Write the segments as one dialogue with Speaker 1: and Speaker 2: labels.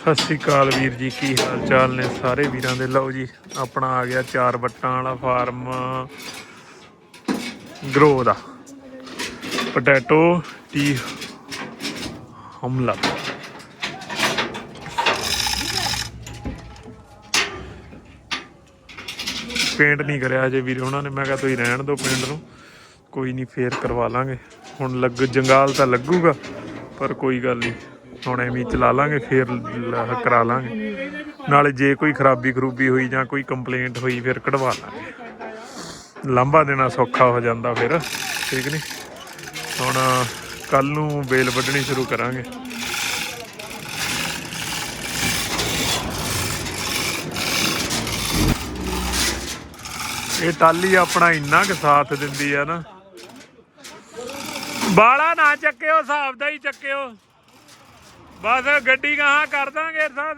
Speaker 1: ਸਤਿ ਸ਼੍ਰੀ ਅਕਾਲ ਵੀਰ ਜੀ, ਕੀ ਹਾਲ ਚਾਲ ਨੇ ਸਾਰੇ ਵੀਰਾਂ ਦੇ? ਲਓ ਜੀ, ਆਪਣਾ ਆ ਗਿਆ ਚਾਰ ਵੱਟਾਂ ਵਾਲਾ ਫਾਰਮ ਗਰੋ ਦਾ। ਪੋਟੈਟੋ, ਟੀ, ਹਮਲਾ। ਪੇਂਟ ਨਹੀਂ ਕਰਿਆ ਅਜੇ ਵੀਰ, ਉਹਨਾਂ ਨੇ। ਮੈਂ ਕਿਹਾ, ਤੁਸੀਂ ਰਹਿਣ ਦਿਓ ਪਿੰਡ ਨੂੰ, ਕੋਈ ਨਹੀਂ, ਫੇਰ ਕਰਵਾ ਲਾਂਗੇ। ਹੁਣ ਲੱਗ, ਜੰਗਾਲ ਤਾਂ ਲੱਗੂਗਾ। ਪਰ ਕੋਈ ਗੱਲ ਨਹੀਂ ਹੁਣ ਐਵੇਂ ਚਲਾ ਲਾਂਗੇ, ਫੇਰ ਕਰਾ ਲਾਂਗੇ। ਨਾਲੇ ਜੇ ਕੋਈ ਖਰਾਬੀ ਖਰੂਬੀ ਹੋਈ ਜਾਂ ਕੋਈ ਕੰਪਲੇਂਟ ਹੋਈ, ਫਿਰ ਕਢਵਾ ਲਾਂਗੇ। ਲਾਂਭਾ ਦੇਣਾ ਸੌਖਾ ਹੋ ਜਾਂਦਾ ਫਿਰ, ਠੀਕ ਨਹੀਂ ਹੁਣ ਕੱਲ ਨੂੰ ਬੇਲ ਵੱਢਣੀ ਸ਼ੁਰੂ ਕਰਾਂਗੇ। ਇਹ ਟਾਲੀ ਆਪਣਾ ਇੰਨਾ ਕੁ ਸਾਥ ਦਿੰਦੀ ਆ ਨਾ। ਬਾਲਾ ਨਾ ਚੱਕਿਓ ਹਿਸਾਬ ਦਾ ਹੀ ਚੱਕਿਓ। ਬਸ ਗੱਡੀ ਗਾਹਾਂ ਕਰ ਦਾਂਗੇ ਸਾਥ।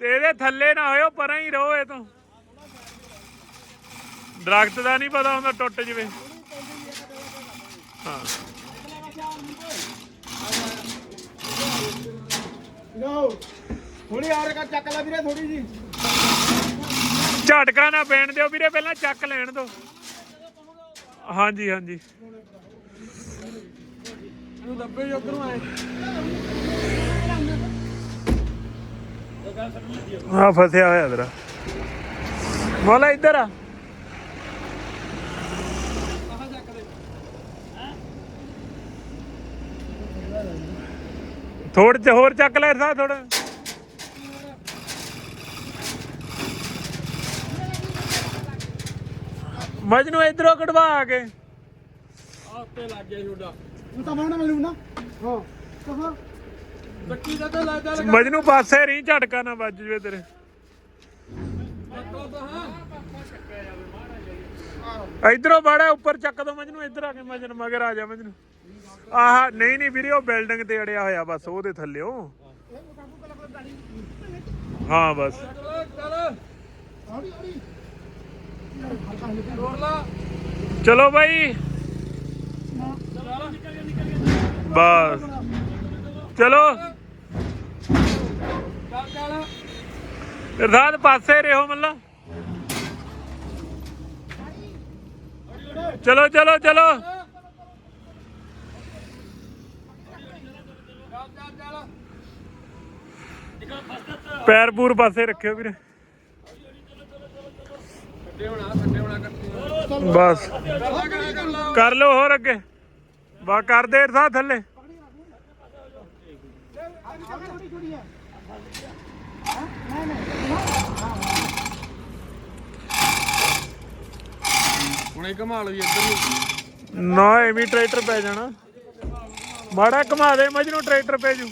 Speaker 1: ਤੇ ਇਹਦੇ ਥੱਲੇ ਨਾ ਹੋਇਓ ਪਰਾਂ ਹੀ ਰਹੋ ਇਹ ਤੋਂ। ਦਰਖਤ ਦਾ ਨਹੀਂ ਪਤਾ ਹੁੰਦਾ ਟੁੱਟ ਜਵੇ। ਹਾਂ।
Speaker 2: ਲੋ ਥੋੜੀ ਆਰ ਕਰ ਚੱਕ ਲੈ ਵੀਰੇ ਥੋੜੀ ਜੀ
Speaker 1: ਝਟਕਾ ਨਾ ਪੈਣ ਦਿਓ ਵੀਰੇ ਪਹਿਲਾਂ ਚੱਕ ਲੈਣ ਦਿਓ। ਹਾਂਜੀ ਹਾਂਜੀ।
Speaker 2: ਇਹਨੂੰ ਦੱਬੇ ਜੀ ਉਧਰੋਂ ਆਏ।
Speaker 1: ਆ ਫਸਿਆ ਹੋਇਆ ਤੇਰਾ। ਮੋਲਾ ਇੱਧਰ ਆ। ਥੋੜ ਚ ਹੋਰ ਚੱਕ ਲੈ ਸਾ ਥੋੜਾ ਮਜਨੂੰ ਇਧਰੋਂ ਕਢਵਾ ਕੇ।
Speaker 2: ਆਤੇ ਲੱਗ ਗਿਆ ਛੋਡਾ ਤੂੰ ਤਾਂ ਮਾਉਣਾ ਮੈਨੂੰ ਨਾ। ਹਾਂ ਕਹਾਂ ਬੱਕੀ ਦਾ ਤੇ ਲੱਗਦਾ ਲਗਾ
Speaker 1: ਮਜਨੂੰ ਪਾਸੇ ਰੀ ਝਟਕਾ ਨਾ ਵੱਜ ਜਵੇ ਤੇਰੇ। ਇਧਰੋਂ ਬੜਾ ਉੱਪਰ ਚੱਕ ਦੋ ਮਜਨੂੰ ਇੱਧਰ ਆ ਕੇ ਮਜਨ ਮਗਰ ਆ ਜਾ ਮਜਨੂੰ। ਆਹ ਨਹੀਂ ਨਹੀਂ ਵੀਰੇ ਉਹ ਬਿਲਡਿੰਗ ਤੇ ਅੜਿਆ ਹੋਇਆ ਬਸ ਉਹਦੇ ਥੱਲਿਓ। ਹਾਂ ਬਸ।
Speaker 2: ਚੱਲ ਹੌਲੀ ਹੌਲੀ
Speaker 1: ਚਲੋ ਬਾਈ। ਬਸ। ਚਲੋ।
Speaker 2: ਚੱਲ
Speaker 1: ਪਾਸੇ ਰਹੋ ਮੱਲਾ। ਚਲੋ ਚਲੋ ਚਲੋ। ਪੈਰ ਪੂਰ ਪਾਸੇ ਰੱਖਿਓ ਵੀਰੇ
Speaker 2: ਛੱਡੇ ਹੋਣਾ ਛੱਡੇ ਹੋਣਾ ਕੱਟੀ
Speaker 1: ਬਸ।
Speaker 2: ਕਰ
Speaker 1: ਲਓ ਹੋਰ ਅੱਗੇ। ਬਾ ਕਰ ਦੇ ਇਰਦਾਦ ਥੱਲੇ।
Speaker 2: ਹੁਣੇ ਘਮਾ ਲਓ ਜੀ ਇੱਧਰ ਨੂੰ।
Speaker 1: ਨਾ ਐਵੇਂ ਟਰੈਕਟਰ ਪੈ ਜਾਣਾ। ਮਾੜਾ ਘਮਾ ਦੇ ਮਜਨੂੰ ਟਰੈਕਟਰ ਪੈ ਜੂ।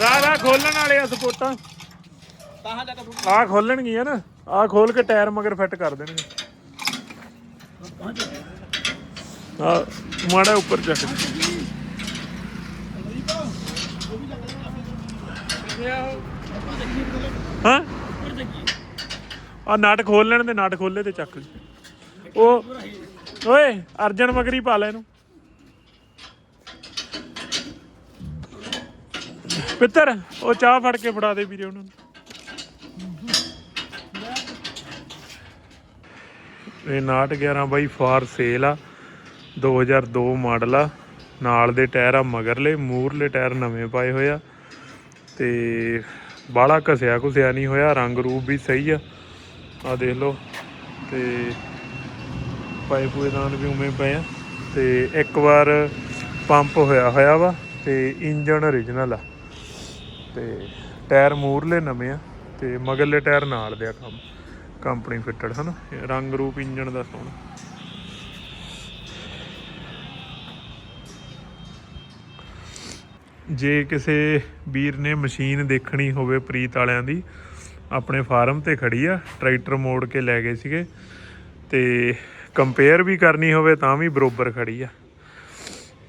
Speaker 1: ਰਾਹ ਰਾਹ ਖੋਲਣ ਵਾਲੇ ਆ ਸਪੋਟਾਂ
Speaker 2: ਤਾਹਾਂ ਜਾ ਕੇ
Speaker 1: ਆ ਖੋਲਣਗੀਆਂ ਨਾ। ਆ ਖੋਲ ਕੇ ਟਾਇਰ ਮਗਰ ਫਿੱਟ ਕਰ ਦੇਣਗੇ। ਆ ਮਾੜਾ ਉੱਪਰ ਚੱਕ। ਹਾਂ? ਆ ਨਟ ਖੋਲ ਲੈਣ ਦੇ, ਨਟ ਖੋਲੇ ਤੇ ਚੱਕ। ਲਈ ਉਹ ਓਏ, ਅਰਜਨ ਮਗਰੀ ਪਾ ਲੈ ਇਹਨੂੰ। ਪਿੱਤਰ, ਉਹ ਚਾਹ ਫੜ ਕੇ ਫੜਾ ਦੇ ਵੀਰੇ ਉਹਨਾਂ। ਨੂੰ ਇਹ 911 ਬਾਈ ਫਾਰ ਸੇਲ ਆ 2002 ਮਾਡਲ ਆ। ਨਾਲ ਦੇ ਟਾਇਰ ਆ ਮਗਰਲੇ ਮੂਰਲੇ ਟਾਇਰ ਨਵੇਂ ਪਾਏ ਹੋਏ ਆ। ਤੇ ਬਾਹਲਾ ਘਸਿਆ ਘੁਸਿਆ ਨਹੀਂ ਹੋਇਆ, ਰੰਗ ਰੂਪ ਵੀ ਸਹੀ ਆ। ਆ ਦੇਖ ਲਓ, ਤੇ ਪਾਈਪ ਹੋਏ ਦਾਨ ਵੀ ਉਵੇਂ ਪਏ ਆ। ਤੇ ਇੱਕ ਵਾਰ ਪੰਪ ਹੋਇਆ ਹੋਇਆ ਵਾ, ਤੇ ਇੰਜਨ origignal ਆ। ਤੇ ਟਾਇਰ ਮੂਰਲੇ ਨਵੇਂ ਆ ਤੇ ਮਗਰਲੇ ਟਾਇਰ ਨਾਲ ਦੇ ਆ ਕੰਮ, ਕੰਪਨੀ ਫਿੱਟਡ, ਹਨ? ਰੰਗ ਰੂਪ ਇੰਜਣ ਦਾ ਸੋਹਣਾ। ਜੇ ਕਿਸੇ ਵੀਰ ਨੇ ਮਸ਼ੀਨ ਦੇਖਣੀ ਹੋਵੇ ਪ੍ਰੀਤ ਵਾਲਿਆਂ ਦੀ, ਆਪਣੇ ਫਾਰਮ ਤੇ ਖੜੀ ਆ, ਟਰੈਕਟਰ ਮੋੜ ਕੇ ਲੈ ਗਏ ਸੀਗੇ, ਤੇ ਕੰਪੇਅਰ ਵੀ ਕਰਨੀ ਹੋਵੇ ਤਾਂ ਵੀ ਬਰੋਬਰ ਖੜੀ ਆ।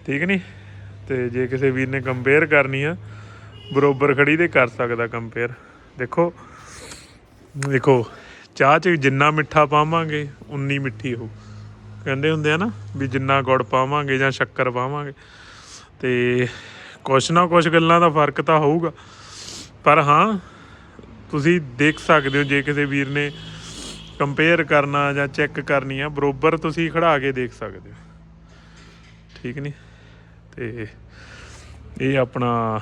Speaker 1: ਠੀਕ ਨਹੀਂ ਤੇ ਜੇ ਕਿਸੇ ਵੀਰ ਨੇ ਕੰਪੇਅਰ ਕਰਨੀ ਆ ਬਰੋਬਰ ਖੜੀ ਤੇ ਕਰ ਸਕਦਾ ਕੰਪੇਅਰ ਦੇਖੋ ਦੇਖੋ, ਚਾਹ 'ਚ ਜਿੰਨਾ ਮਿੱਠਾ ਪਾਵਾਂਗੇ, ਉਨੀ ਮਿੱਠੀ ਹੋ ਕਹਿੰਦੇ ਹੁੰਦੇ ਆ ਨਾ ਵੀ ਜਿੰਨਾ ਗੁੜ ਪਾਵਾਂਗੇ ਜਾਂ ਸ਼ੱਕਰ ਪਾਵਾਂਗੇ। ਤੇ ਕੁਛ ਨਾ ਕੁਛ ਗੱਲਾਂ ਦਾ ਫ਼ਰਕ ਤਾਂ ਹੋਊਗਾ। ਪਰ ਹਾਂ, ਤੁਸੀਂ ਦੇਖ ਸਕਦੇ ਹੋ, ਜੇ ਕਿਸੇ ਵੀਰ ਨੇ ਕੰਪੇਅਰ ਕਰਨਾ ਜਾਂ ਚੈੱਕ ਕਰਨੀ ਆ, ਬਰੋਬਰ ਤੁਸੀਂ ਖੜਾ ਕੇ ਦੇਖ ਸਕਦੇ ਹੋ। ਠੀਕ ਨਹੀਂ ਤੇ ਇਹ ਆਪਣਾ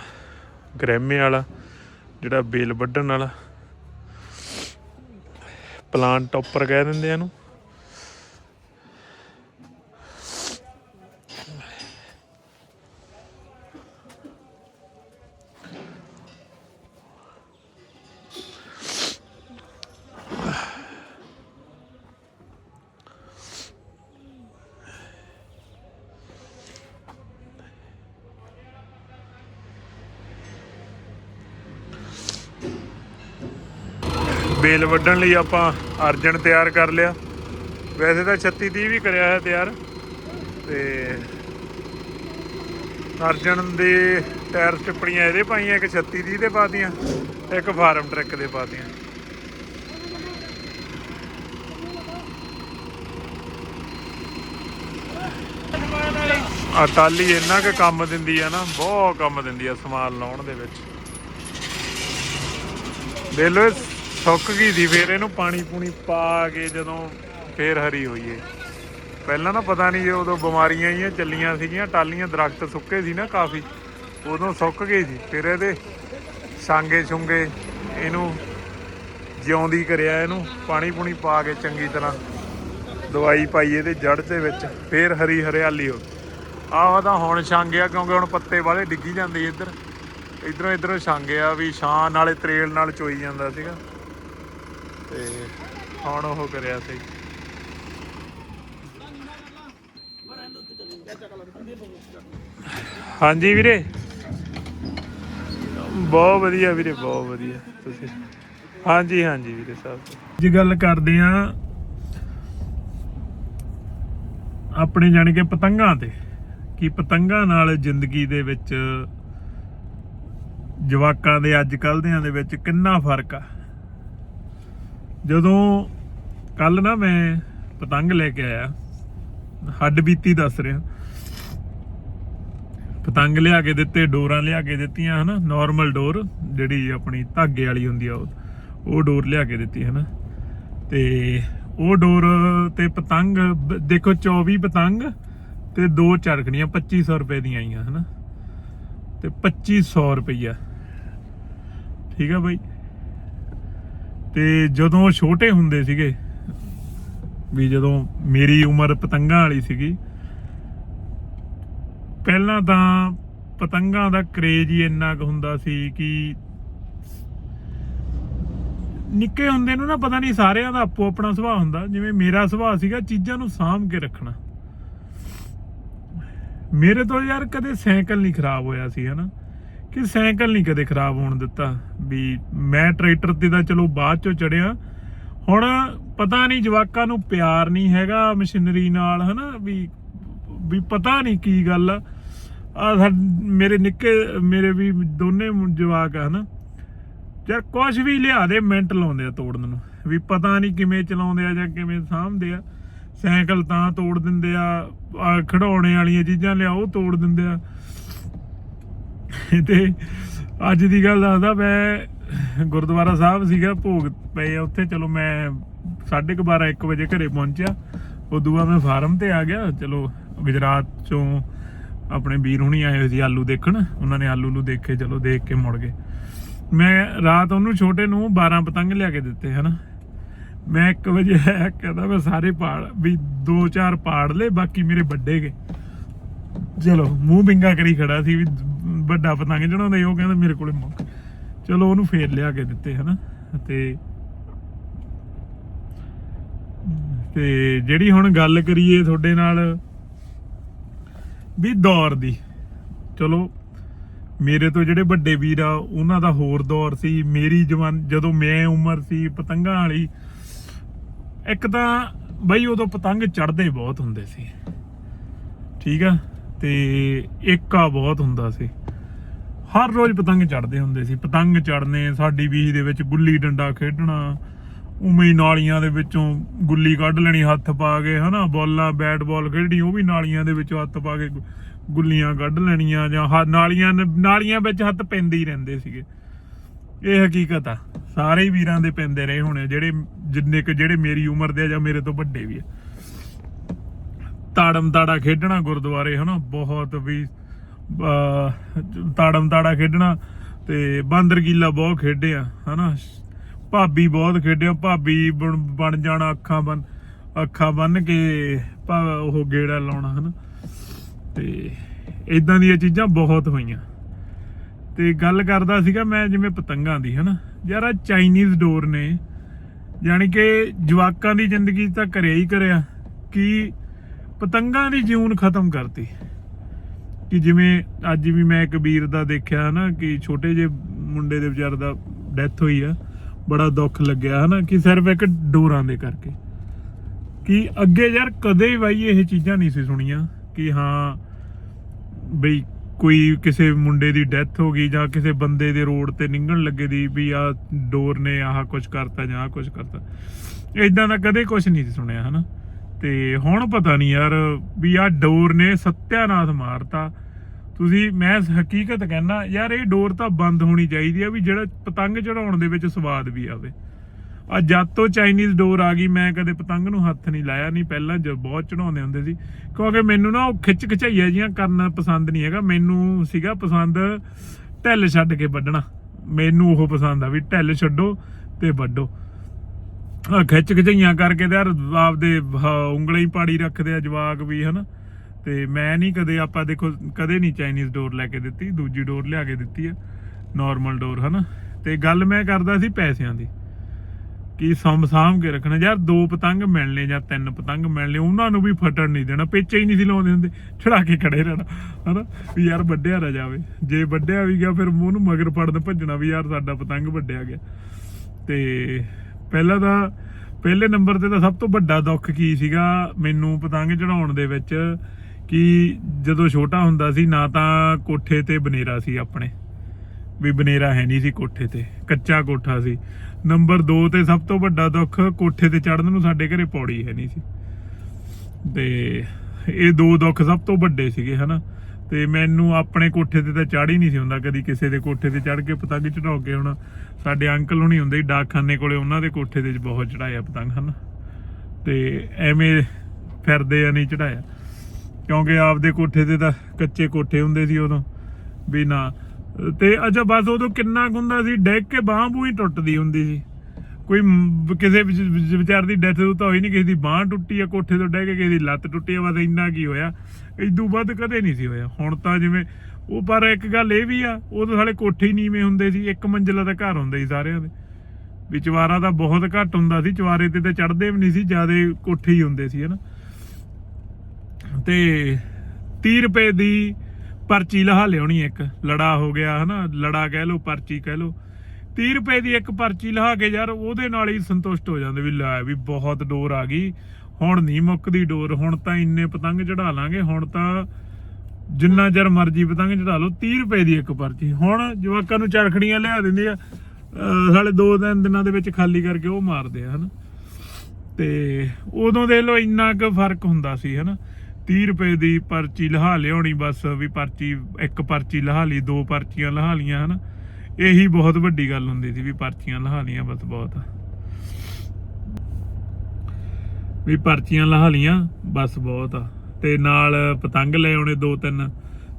Speaker 1: ਗ੍ਰੈਮੇ ਵਾਲਾ ਜਿਹੜਾ ਬੇਲ ਵੱਢਣ ਵਾਲਾ ਪਲਾਂਟ ਟੌਪਰ ਕਹਿ ਦਿੰਦੇ ਇਹਨੂੰ ਬੇਲ ਵੱਢਣ ਲਈ ਆਪਾਂ ਅਰਜਨ ਤਿਆਰ ਕਰ ਲਿਆ। ਵੈਸੇ ਤਾਂ 36 30 ਵੀ ਕਰਿਆ ਹੈ ਤਿਆਰ। ਤੇ ਅਰਜਨ ਦੇ ਟਾਇਰ ਟਿੱਪਣੀਆਂ ਇਹਦੇ ਪਾਈਆਂ, ਇੱਕ 36 30 ਦੇ ਪਾਤੀਆਂ, ਇੱਕ ਫਾਰਮ ਟਰੈਕ ਦੇ ਪਾਤੀਆਂ। ਆ ਟਾਲੀ ਇੰਨਾ ਕੁ ਕੰਮ ਦਿੰਦੀ ਆ ਨਾ, ਬਹੁਤ ਕੰਮ ਦਿੰਦੀ ਆ ਸਮਾਨ ਲਾਉਣ ਦੇ ਵਿੱਚ। ਦੇ ਲੋ ਸੁੱਕ ਗਈ ਸੀ ਫੇਰ ਇਹਨੂੰ ਪਾਣੀ ਪੂਣੀ ਪਾ ਕੇ ਜਦੋਂ ਫੇਰ ਹਰੀ ਹੋਈਏ। ਪਹਿਲਾਂ ਨਾ ਪਤਾ ਨਹੀਂ ਜੇ ਉਦੋਂ ਬਿਮਾਰੀਆਂ ਹੀ ਚੱਲੀਆਂ ਸੀਗੀਆਂ ਟਾਲੀਆਂ ਦਰਖਤ ਸੁੱਕੇ ਸੀ ਨਾ ਕਾਫੀ, ਉਦੋਂ ਸੁੱਕ ਗਏ ਸੀ। ਫਿਰ ਇਹਦੇ ਛਾਂਗੇ ਛੁੰਗੇ ਇਹਨੂੰ ਜਿਉਂਦੀ ਕਰਿਆ ਇਹਨੂੰ, ਪਾਣੀ ਪੂਣੀ ਪਾ ਕੇ ਚੰਗੀ ਤਰ੍ਹਾਂ ਦਵਾਈ ਪਾਈ ਇਹਦੇ ਜੜ ਦੇ ਵਿੱਚ, ਫੇਰ ਹਰੀ ਹਰਿਆਲੀ ਹੋ ਆਹ ਤਾਂ ਹੁਣ ਛਾਂਗਿਆ ਕਿਉਂਕਿ ਹੁਣ ਪੱਤੇ ਵਾਲੇ ਡਿੱਗੀ ਜਾਂਦੇ ਇੱਧਰ। ਇਧਰੋਂ ਇਧਰੋਂ ਛਾਂਗਿਆ ਵੀ ਛਾਂ, ਨਾਲੇ ਤਰੇਲ ਨਾਲ ਚੋਈ ਜਾਂਦਾ ਸੀਗਾ। ਤੇ ਹੁਣ ਉਹ ਕਰਿਆ ਸੀ? ਹਾਂਜੀ ਵੀਰੇ। ਬਹੁਤ ਵਧੀਆ ਵੀਰੇ, ਬਹੁਤ ਵਧੀਆ। ਤੁਸੀਂ ਹਾਂਜੀ ਹਾਂਜੀ ਵੀਰੇ ਸਾਹਿਬ ਜੀ ਗੱਲ ਕਰਦੇ ਆ ਆਪਣੇ ਜਾਣੀ ਕਿ ਪਤੰਗਾਂ ਤੇ, ਕਿ ਪਤੰਗਾਂ ਨਾਲ ਜ਼ਿੰਦਗੀ ਦੇ ਵਿੱਚ ਜਵਾਕਾਂ ਦੇ ਅੱਜ ਕੱਲ੍ਹ ਦਿਆਂ ਦੇ ਵਿੱਚ ਕਿੰਨਾ ਫ਼ਰਕ ਆ। ਜਦੋਂ ਕੱਲ ਨਾ ਮੈਂ ਪਤੰਗ ਲੈ ਕੇ ਆਇਆ, ਹੱਡ ਬੀਤੀ ਦੱਸ ਰਿਹਾ। ਪਤੰਗ ਲਿਆ ਕੇ ਦਿੱਤੇ, ਡੋਰਾਂ ਲਿਆ ਕੇ ਦਿੱਤੀਆਂ, ਹਨਾ ਨਾਰਮਲ ਡੋਰ ਜਿਹੜੀ ਆਪਣੀ ਧਾਗੇ ਵਾਲੀ ਹੁੰਦੀ ਆ ਉਹ ਡੋਰ ਲਿਆ ਕੇ ਦਿੱਤੀ, ਹਨਾ। ਤੇ ਉਹ ਡੋਰ ਤੇ ਪਤੰਗ ਦੇਖੋ 24 ਪਤੰਗ ਤੇ ਦੋ ਚਰਖੜੀਆਂ 2500 ਰੁਪਏ ਦੀਆਂ ਆਈਆਂ, ਹਨਾ। ਤੇ 2500 ਰੁਪਈਆ। ਠੀਕ ਆ ਬਾਈ? ਤੇ ਜਦੋਂ ਛੋਟੇ ਹੁੰਦੇ ਸੀਗੇ, ਵੀ ਜਦੋਂ ਮੇਰੀ ਉਮਰ ਪਤੰਗਾਂ ਵਾਲੀ ਸੀਗੀ, ਪਹਿਲਾਂ ਤਾਂ ਪਤੰਗਾਂ ਦਾ ਕਰੇਜ ਹੀ ਇੰਨਾ ਕੁ ਹੁੰਦਾ ਸੀ ਕਿ ਨਿੱਕੇ ਹੁੰਦੇ ਨੂੰ ਨਾ ਪਤਾ ਨਹੀਂ ਸਾਰਿਆਂ ਦਾ ਆਪੋ ਆਪਣਾ ਸੁਭਾਅ ਹੁੰਦਾ, ਜਿਵੇਂ ਮੇਰਾ ਸੁਭਾਅ ਸੀਗਾ ਚੀਜ਼ਾਂ ਨੂੰ ਸਾਂਭ ਕੇ ਰੱਖਣਾ। ਮੇਰੇ ਤੋਂ ਯਾਰ ਕਦੇ ਸਾਈਕਲ ਨਹੀਂ ਖਰਾਬ ਹੋਇਆ ਸੀ, ਹਨਾ? ਕਿ ਸਾਈਕਲ ਨਹੀਂ ਕਦੇ ਖਰਾਬ ਹੋਣ ਦਿੱਤਾ ਵੀ ਮੈਂ ਟਰੈਕਟਰ ਤੇ ਤਾਂ ਚਲੋ ਬਾਅਦ ਚੋਂ ਚੜਿਆ। ਹੁਣ ਪਤਾ ਨਹੀਂ ਜਵਾਕਾਂ ਨੂੰ ਪਿਆਰ ਨਹੀਂ ਹੈਗਾ ਮਸ਼ੀਨਰੀ ਨਾਲ, ਹਨਾ, ਵੀ ਵੀ ਪਤਾ ਨਹੀਂ ਕੀ ਗੱਲ ਆ। ਆ ਮੇਰੇ ਨਿੱਕੇ, ਮੇਰੇ ਵੀ ਦੋਨੇ ਜਵਾਕ ਆ, ਹਨਾ। ਯਾਰ ਕੁਝ ਵੀ ਲਿਆ ਦੇ, ਮਿੰਟ ਲਾਉਂਦੇ ਆ ਤੋੜਨ ਨੂੰ। ਵੀ ਪਤਾ ਨਹੀਂ ਕਿਵੇਂ ਚਲਾਉਂਦੇ ਆ ਜਾਂ ਕਿਵੇਂ ਸਾਂਭਦੇ ਆ। ਸਾਈਕਲ ਤਾਂ ਤੋੜ ਦਿੰਦੇ ਆ ਆ ਖਿਡੌਣੇ ਵਾਲੀਆਂ ਚੀਜ਼ਾਂ ਲਿਆ ਉਹ ਤੋੜ ਦਿੰਦੇ ਆ। ਤੇ ਅੱਜ ਦੀ ਗੱਲ ਦੱਸਦਾ, ਮੈਂ ਗੁਰਦੁਆਰਾ ਸਾਹਿਬ ਸੀਗਾ, ਭੋਗ ਪਏ ਆ ਉੱਥੇ। ਚਲੋ ਮੈਂ 12:30 1 ਵਜੇ ਘਰੇ ਪਹੁੰਚਿਆ। ਉਦੋਂ ਬਾਅਦ ਮੈਂ ਫਾਰਮ ਤੇ ਆ ਗਿਆ। ਚਲੋ ਗੁਜਰਾਤ ਚੋਂ ਆਪਣੇ ਵੀਰ ਹੁਣੀ ਆਏ ਹੋਏ ਸੀ ਆਲੂ ਦੇਖਣ। ਉਹਨਾਂ ਨੇ ਆਲੂ ਨੂੰ ਦੇਖੇ, ਚਲੋ ਦੇਖ ਕੇ ਮੁੜ ਗਏ। ਮੈਂ ਰਾਤ ਉਹਨੂੰ ਛੋਟੇ ਨੂੰ 12 ਪਤੰਗ ਲਿਆ ਕੇ ਦਿੱਤੇ, ਹਨਾ। ਮੈਂ 1 ਵਜੇ ਆਇਆ, ਕਹਿੰਦਾ ਮੈਂ ਸਾਰੇ ਪਾੜ, ਵੀ ਦੋ ਚਾਰ ਪਾੜ ਲਏ, ਬਾਕੀ ਮੇਰੇ ਵੱਡੇ ਗਏ। ਚਲੋ, ਮੂੰਹ ਬਿੰਗਾ ਕਰੀ ਖੜਾ ਸੀ ਵੀ ਵੱਡਾ ਪਤੰਗ ਚੜਾਉਂਦਾ ਉਹ ਕਹਿੰਦਾ ਮੇਰੇ ਕੋਲੇ ਮੁੱਕ। ਚਲੋ ਉਹਨੂੰ ਫੇਰ ਲਿਆ ਕੇ ਦਿੱਤੇ, ਹਨਾ? ਤੇ ਤੇ ਜਿਹੜੀ ਹੁਣ ਗੱਲ ਕਰੀਏ ਤੁਹਾਡੇ ਨਾਲ ਵੀ ਦੌਰ ਦੀ, ਚਲੋ ਮੇਰੇ ਤੋਂ ਜਿਹੜੇ ਵੱਡੇ ਵੀਰ ਆ, ਉਹਨਾਂ ਦਾ ਹੋਰ ਦੌਰ ਸੀ। ਮੇਰੀ ਜਵਾਨ, ਜਦੋਂ ਮੈਂ ਉਮਰ ਸੀ ਪਤੰਗਾਂ ਵਾਲੀ, ਇੱਕ ਤਾਂ ਬਈ ਉਦੋਂ ਪਤੰਗ ਚੜਦੇ ਬਹੁਤ ਹੁੰਦੇ ਸੀ। ਠੀਕ ਆ? ਤੇ ਏਕਾ ਬਹੁਤ ਹੁੰਦਾ ਸੀ। ਹਰ ਰੋਜ਼ ਪਤੰਗ ਚੜਦੇ ਹੁੰਦੇ ਸੀ। ਪਤੰਗ ਚੜਨੇ ਸਾਡੀ ਵੀਹ ਦੇ ਵਿੱਚ ਗੁੱਲੀ ਡੰਡਾ ਖੇਡਣਾ, ਉਵੇਂ ਨਾਲੀਆਂ ਦੇ ਵਿੱਚੋਂ ਗੁੱਲੀ ਕੱਢ ਲੈਣੀ, ਹੱਥ ਪਾ ਕੇ, ਹਨਾ, ਬੋਲਾਂ ਬੈਟ ਬਾਲ ਖੇਡਣੀ, ਉਹ ਵੀ ਨਾਲੀਆਂ ਦੇ ਵਿੱਚੋਂ ਹੱਥ ਪਾ ਕੇ ਗੁੱਲੀਆਂ ਕੱਢ ਲੈਣੀਆਂ ਜਾਂ ਨਾਲੀਆਂ ਨਾਲੀਆਂ ਵਿੱਚ ਹੱਥ ਪੈਂਦੇ ਹੀ ਰਹਿੰਦੇ ਸੀਗੇ। ਇਹ ਹਕੀਕਤ ਆ। ਸਾਰੇ ਵੀਰਾਂ ਦੇ ਪੈਂਦੇ ਰਹੇ ਹੋਣੇ, ਜਿਹੜੇ ਜਿੰਨੇ ਕੁ, ਜਿਹੜੇ ਮੇਰੀ ਉਮਰ ਦੇ ਆ ਜਾਂ ਮੇਰੇ ਤੋਂ ਵੱਡੇ ਵੀ ਆ। ਤਾੜਮ ਤਾੜਾ ਖੇਡਣਾ ਗੁਰਦੁਆਰੇ, ਹਨਾ? ਬਹੁਤ ਵੀ ਤਾੜਮ ਤਾੜਾ ਖੇਡਣਾ ਤੇ ਬਾਂਦਰ ਕੀਲਾ ਬਹੁਤ ਖੇਡਿਆ ਹਨਾ? ਭਾਬੀ ਬਹੁਤ ਖੇਡਿਆ ਭਾਬੀ ਬਣ ਬਣ ਜਾਣਾ, ਅੱਖਾਂ ਬਨ, ਅੱਖਾਂ ਬੰਨ ਕੇ ਭਾ- ਉਹ ਗੇੜਾ ਲਾਉਣਾ, ਹਨਾ? ਤੇ ਇਦਾਂ ਦੀਆਂ ਚੀਜ਼ਾਂ ਬਹੁਤ ਹੋਈਆਂ। ਤੇ ਗੱਲ ਕਰਦਾ ਸੀਗਾ ਮੈਂ ਜਿਵੇਂ ਪਤੰਗਾਂ ਦੀ, ਹਨਾ? ਯਾਰ ਆ ਚਾਈਨੀਜ਼ ਡੋਰ ਨੇ, ਯਾਨੀ ਕਿ ਜਵਾਕਾਂ ਦੀ ਜ਼ਿੰਦਗੀ 'ਚ ਤਾਂ ਕਰਿਆ ਹੀ ਕਰਿਆ। ਕਿ ਪਤੰਗਾਂ ਦੀ ਜੂਨ ਖਤਮ ਕਰਤੀ। ਕਿ ਜਿਵੇਂ ਅੱਜ ਵੀ ਮੈਂ ਇੱਕ ਦਾ ਦੇਖਿਆ ਨਾ ਕਿ ਛੋਟੇ ਜਿਹੇ ਮੁੰਡੇ ਦੇ ਵਿਚਾਰ ਦਾ ਡੈਥ ਹੋਈ ਆ, ਬੜਾ ਦੁੱਖ ਲੱਗਿਆ ਹਨਾ, ਕਿ ਸਿਰਫ ਇੱਕ ਡੋਰਾਂ ਦੇ ਕਰਕੇ। ਕਿ ਅੱਗੇ ਯਾਰ ਕਦੇ ਬਾਈ ਇਹ ਚੀਜ਼ਾਂ ਨਹੀਂ ਸੀ ਸੁਣੀਆਂ, ਕਿ ਹਾਂ ਬਈ ਕੋਈ ਕਿਸੇ ਮੁੰਡੇ ਦੀ ਡੈਥ ਹੋ ਗਈ ਜਾਂ ਕਿਸੇ ਬੰਦੇ ਦੇ ਰੋਡ ਤੇ ਨਿੰਗਣ ਲੱਗੇ ਦੀ ਵੀ ਆ ਡੋਰ ਨੇ ਆਹ ਕੁਝ ਕਰਤਾ ਜਾਂ ਆਹ ਕੁਝ ਕਰਤਾ। ਇਦਾਂ ਦਾ ਕਦੇ ਕੁਝ ਨਹੀਂ ਸੀ ਸੁਣਿਆ ਹਨਾ। ਤੇ ਹੁਣ ਪਤਾ ਨਹੀਂ ਯਾਰ ਵੀ ਆ ਡੋਰ ਨੇ ਸੱਤਿਆਨਾਥ ਮਾਰਤਾ। ਤੁਸੀਂ, ਮੈਂ ਹਕੀਕਤ ਕਹਿਣਾ ਯਾਰ ਇਹ ਡੋਰ ਤਾਂ ਬੰਦ ਹੋਣੀ ਚਾਹੀਦੀ ਆ ਵੀ ਜਿਹੜਾ ਪਤੰਗ ਚੜਾਉਣ ਦੇ ਵਿੱਚ ਸਵਾਦ ਵੀ ਆਵੇ। ਆ ਜਦ ਤੋਂ ਚਾਈਨੀਜ਼ ਡੋਰ ਆ ਗਈ, ਮੈਂ ਕਦੇ ਪਤੰਗ ਨੂੰ ਹੱਥ ਨਹੀਂ ਲਾਇਆ, ਨਹੀਂ ਪਹਿਲਾਂ ਜਦ ਬਹੁਤ ਚੜਾਉਂਦੇ ਹੁੰਦੇ ਸੀ। ਕਿਉਂਕਿ ਮੈਨੂੰ ਨਾ ਉਹ ਖਿੱਚ ਖਿਚਾਈਆ ਜੀਆਂ ਕਰਨਾ ਪਸੰਦ ਨਹੀਂ ਹੈਗਾ। ਮੈਨੂੰ ਸੀਗਾ ਪਸੰਦ ਢਿੱਲ ਛੱਡ ਕੇ ਵੱਢਣਾ। ਮੈਨੂੰ ਉਹ ਪਸੰਦ ਆ ਵੀ ਢਿੱਲ ਛੱਡੋ ਤੇ ਵੱਢੋ। ਖਿੱਚ ਖਿਚਾਈਆਂ ਕਰਕੇ ਤੇ ਯਾਰ ਆਪਦੇ ਉਂਗਲਾਂ ਹੀ ਪਾੜੀ ਰੱਖਦੇ ਆ ਜਵਾਕ ਵੀ, ਹਨਾ? ਤੇ ਮੈਂ ਨਹੀਂ ਕਦੇ, ਆਪਾਂ ਦੇਖੋ, ਕਦੇ ਨਹੀਂ ਚਾਈਨੀਜ਼ ਡੋਰ ਲੈ ਕੇ ਦਿੱਤੀ, ਦੂਜੀ ਡੋਰ ਲਿਆ ਕੇ ਦਿੱਤੀ ਆ ਨਾਰਮਲ ਡੋਰ ਹਨਾ? ਤੇ ਗੱਲ ਮੈਂ ਕਰਦਾ ਸੀ ਪੈਸਿਆਂ ਦੀ, ਕਿ ਸਮ ਸਾਂਭ ਕੇ ਰੱਖਣਾ। ਯਾਰ, ਦੋ ਪਤੰਗ ਮਿਲਣੇ ਜਾਂ ਤਿੰਨ ਪਤੰਗ ਮਿਲਣੇ, ਉਹਨਾਂ ਨੂੰ ਵੀ ਫਟਣ ਨਹੀਂ ਦੇਣਾ। ਪੇਚੇ ਹੀ ਨਹੀਂ ਸੀ ਲਾਉਂਦੇ ਹੁੰਦੇ ਛੜਾ ਕੇ ਖੜੇ ਰਹਿਣਾ, ਹਨਾ? ਵੀ ਯਾਰ, ਵੱਡਿਆ ਰਹਿ ਜਾਵੇ। ਜੇ ਵੱਡਿਆ ਵੀ ਗਿਆ, ਫਿਰ ਮੂੰਹ ਨੂੰ ਮਗਰ ਫੜਨ ਭੱਜਣਾ ਵੀ, ਯਾਰ, ਸਾਡਾ ਪਤੰਗ ਵੱਡਿਆ ਗਿਆ। ਤੇ ਪਹਿਲਾਂ ਤਾਂ ਪਹਿਲੇ ਨੰਬਰ ਤੇ ਤਾਂ ਸਭ ਤੋਂ ਵੱਡਾ ਦੁੱਖ ਕੀ ਸੀਗਾ ਮੈਨੂੰ ਪਤੰਗ ਚੜਾਉਣ ਦੇ ਵਿੱਚ ਕਿ ਜਦੋਂ ਛੋਟਾ ਹੁੰਦਾ ਸੀ ਨਾ ਤਾਂ ਕੋਠੇ ਤੇ ਬਨੇਰਾ ਸੀ ਆਪਣੇ। ਵੀ ਬਨੇਰਾ ਹੈ ਨਹੀਂ ਸੀ ਕੋਠੇ ਤੇ, ਕੱਚਾ ਕੋਠਾ ਸੀ। ਨੰਬਰ 2 ਤੇ ਸਭ ਤੋਂ ਵੱਡਾ ਦੁੱਖ ਕੋਠੇ ਤੇ ਚੜਨ ਨੂੰ ਸਾਡੇ ਘਰੇ ਪੌੜੀ ਹੈ ਨਹੀਂ ਸੀ। ਤੇ ਇਹ ਦੋ ਦੁੱਖ ਸਭ ਤੋਂ ਵੱਡੇ ਸੀਗੇ, ਹਨਾ? ਤੇ ਮੈਨੂੰ ਆਪਣੇ ਕੋਠੇ ਤੇ ਤਾਂ ਚੜ ਹੀ ਨਹੀਂ ਸੀ ਹੁੰਦਾ ਕਦੀ ਕਿਸੇ ਦੇ ਕੋਠੇ ਤੇ ਚੜ ਕੇ ਪਤੰਗ ਚੜਾਉ ਕੇ ਹੁਣ ਸਾਡੇ ਅੰਕਲ ਹੁਣੀ ਹੁੰਦੇ ਸੀ ਡਾਕਖਾਨੇ ਕੋਲੇ ਉਹਨਾਂ ਦੇ ਕੋਠੇ ਤੇ ਬਹੁਤ ਚੜਾਇਆ ਪਤੰਗ, ਹਨ? ਤੇ ਐਵੇਂ ਫਿਰਦੇ ਆ ਨਹੀਂ ਚੜਾਇਆ ਕਿਉਂਕਿ ਆਪਦੇ ਕੋਠੇ ਤੇ ਤਾਂ ਕੱਚੇ ਕੋਠੇ ਹੁੰਦੇ ਸੀ ਉਦੋਂ, ਵੀ ਨਾ। ਤੇ ਅੱਛਾ, ਬਸ ਉਦੋਂ ਕਿੰਨਾ ਕੁ ਹੁੰਦਾ ਸੀ ਡੈਕ ਕੇ ਬਾਂਹ ਬੂਹੀ ਟੁੱਟਦੀ ਹੁੰਦੀ ਸੀ। ਕੋਈ ਕਿਸੇ ਵਿਚਾਰ ਦੀ ਡੈਥ ਤਾਂ ਹੋਈ ਨਹੀਂ ਕਿਸੇ ਦੀ ਬਾਂਹ ਟੁੱਟੀ ਆ, ਕੋਠੇ ਤੋਂ ਡਹਿ ਕੇ ਕਿਸੇ ਦੀ ਲੱਤ ਟੁੱਟੀ ਆ, ਬਸ ਇੰਨਾ ਕੀ ਹੋਇਆ। ਇਦੋਂ ਵੱਧ ਕਦੇ ਨਹੀਂ ਸੀ ਹੋਇਆ। ਹੁਣ ਤਾਂ ਜਿਵੇਂ, ਉਹ ਪਰ ਇੱਕ ਗੱਲ ਇਹ ਵੀ ਆ, ਉਹ ਤਾਂ ਸਾਲੇ ਕੋਠੇ ਹੀ ਨੀਵੇਂ ਹੁੰਦੇ ਸੀ, ਇੱਕ ਮੰਜ਼ਿਲਾ ਦਾ ਘਰ ਹੁੰਦਾ ਸੀ ਸਾਰਿਆਂ ਦੇ। ਵਿਚਵਾਰਾ ਤਾਂ ਬਹੁਤ ਘੱਟ ਹੁੰਦਾ ਸੀ ਚਵਾਰੇ ਤੇ ਤਾਂ ਚੜਦੇ ਵੀ ਨਹੀਂ ਸੀ, ਜਿਆਦੇ ਕੋਠੇ ਹੀ ਹੁੰਦੇ ਸੀ, ਹਨਾ। ਤੇ 30 ਰੁਪਏ ਦੀ ਪਰਚੀ ਲਹਾ ਲਿਆਉਣੀ ਇੱਕ, ਲੜਾ ਹੋ ਗਿਆ, ਹਨਾ, ਲੜਾ ਕਹਿ ਲਓ, ਪਰਚੀ ਕਹਿ ਲਓ। 30 ਰੁਪਏ ਦੀ ਇੱਕ ਪਰਚੀ ਲਹਾ ਕੇ ਯਾਰ ਉਹਦੇ ਨਾਲ ਹੀ ਸੰਤੁਸ਼ਟ ਹੋ ਜਾਂਦੇ ਵੀ ਲੈ ਵੀ ਬਹੁਤ ਡੋਰ ਆ ਗਈ। ਹੁਣ ਨਹੀਂ ਮੁੱਕਦੀ ਡੋਰ, ਹੁਣ ਤਾਂ ਇੰਨੇ ਪਤੰਗ ਚੜਾ ਲਾਂਗੇ, ਹੁਣ ਤਾਂ ਜਿੰਨਾ ਚਿਰ ਮਰਜ਼ੀ ਪਤੰਗ ਚੜਾ ਲਓ 30 ਰੁਪਏ ਦੀ ਇੱਕ ਪਰਚੀ। ਹੁਣ ਜਵਾਕਾਂ ਨੂੰ ਚਰਖੜੀਆਂ ਲਿਆ ਦਿੰਦੇ ਆ, ਅਹ ਸਾਲੇ ਦੋ ਤਿੰਨ ਦਿਨਾਂ ਦੇ ਵਿੱਚ ਖਾਲੀ ਕਰਕੇ ਉਹ ਮਾਰਦੇ ਆ, ਹਨਾ। ਤੇ ਉਦੋਂ ਦੇ ਲੋ ਇੰਨਾ ਕੁ ਫ਼ਰਕ ਹੁੰਦਾ ਸੀ, ਹਨਾ। 30 ਰੁਪਏ ਦੀ ਪਰਚੀ ਲਹਾ ਲਿਆਉਣੀ ਬਸ, ਵੀ ਪਰਚੀ, ਇੱਕ ਪਰਚੀ ਲਹਾ ਲਈ, ਦੋ ਪਰਚੀਆਂ ਲਹਾ ਲੀਆਂ ਹਨਾ। ਇਹੀ ਬਹੁਤ ਵੱਡੀ ਗੱਲ ਹੁੰਦੀ ਸੀ ਵੀ ਪਰਚੀਆਂ ਲਹਾ ਲੀਆਂ ਬਸ ਬਹੁਤ। ਆ ਵੀ ਪਰਚੀਆਂ ਲਹਾ ਲੀਆਂ ਬਸ ਬਹੁਤ। ਆ ਤੇ ਨਾਲ ਪਤੰਗ ਲੈ ਆਉਣੇ ਦੋ ਤਿੰਨ।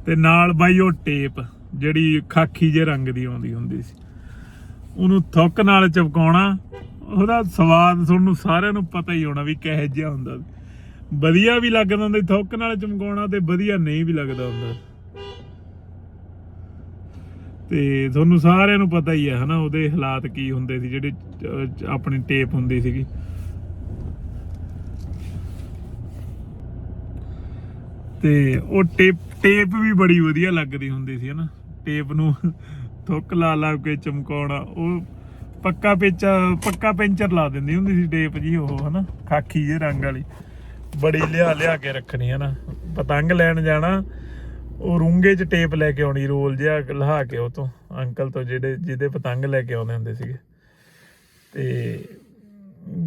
Speaker 1: ਤੇ ਨਾਲ ਬਾਈ ਉਹ ਟੇਪ ਜਿਹੜੀ ਖਾਕੀ ਜੇ ਰੰਗ ਦੀ ਆਉਂਦੀ ਹੁੰਦੀ ਸੀ। ਉਹਨੂੰ ਥੁੱਕ ਨਾਲ ਚਪਕਾਉਣਾ ਉਹਦਾ ਸਵਾਦ ਤੁਹਾਨੂੰ ਸਾਰਿਆਂ ਨੂੰ ਪਤਾ ਹੀ ਹੋਣਾ ਵੀ ਕਿਹੋ ਜਿਹਾ ਹੁੰਦਾ। ਵਧੀਆ ਵੀ ਲੱਗਦਾ ਹੁੰਦਾ ਥੁੱਕ ਨਾਲ ਚਮਕਾਉਣਾ ਤੇ ਵਧੀਆ ਨਹੀਂ ਵੀ ਲੱਗਦਾ ਹੁੰਦਾ। ਤੇ ਤੁਹਾਨੂੰ ਸਾਰਿਆਂ ਨੂੰ ਪਤਾ ਹੀ ਹੈ ਹਨਾ, ਉਹਦੇ ਹਾਲਾਤ ਕੀ ਹੁੰਦੇ ਸੀ, ਜਿਹੜੇ ਆਪਣੀ ਟੇਪ ਹੁੰਦੀ ਸੀਗੀ। ਤੇ ਉਹ ਟੇਪ ਟੇਪ ਵੀ ਬੜੀ ਵਧੀਆ ਲੱਗਦੀ ਹੁੰਦੀ ਸੀ, ਹਨਾ। ਟੇਪ ਨੂੰ ਥੁੱਕ ਲਾ ਲਾ ਕੇ ਚਮਕਾਉਣਾ, ਉਹ ਪੱਕਾ ਪੇਚ, ਪੱਕਾ ਪੈਂਚਰ ਲਾ ਦਿੰਦੀ ਹੁੰਦੀ ਸੀ ਟੇਪ ਜੀ ਉਹ, ਹਨਾ, ਖਾਕੀ ਜੇ ਰੰਗ ਵਾਲੀ। ਬੜੀ ਲਿਆ ਲਿਆ ਕੇ ਰੱਖਣੀ, ਹਨਾ। ਪਤੰਗ ਲੈਣ ਜਾਣਾ ਉਹ ਰੂੰਗੇ 'ਚ ਟੇਪ ਲੈ ਕੇ ਆਉਣੀ, ਰੋਲ ਜਿਹਾ ਲਹਾ ਕੇ ਉਹ ਤੋਂ, ਅੰਕਲ ਤੋਂ ਜਿਹੜੇ, ਜਿਹਦੇ ਪਤੰਗ ਲੈ ਕੇ ਆਉਂਦੇ ਹੁੰਦੇ ਸੀਗੇ। ਤੇ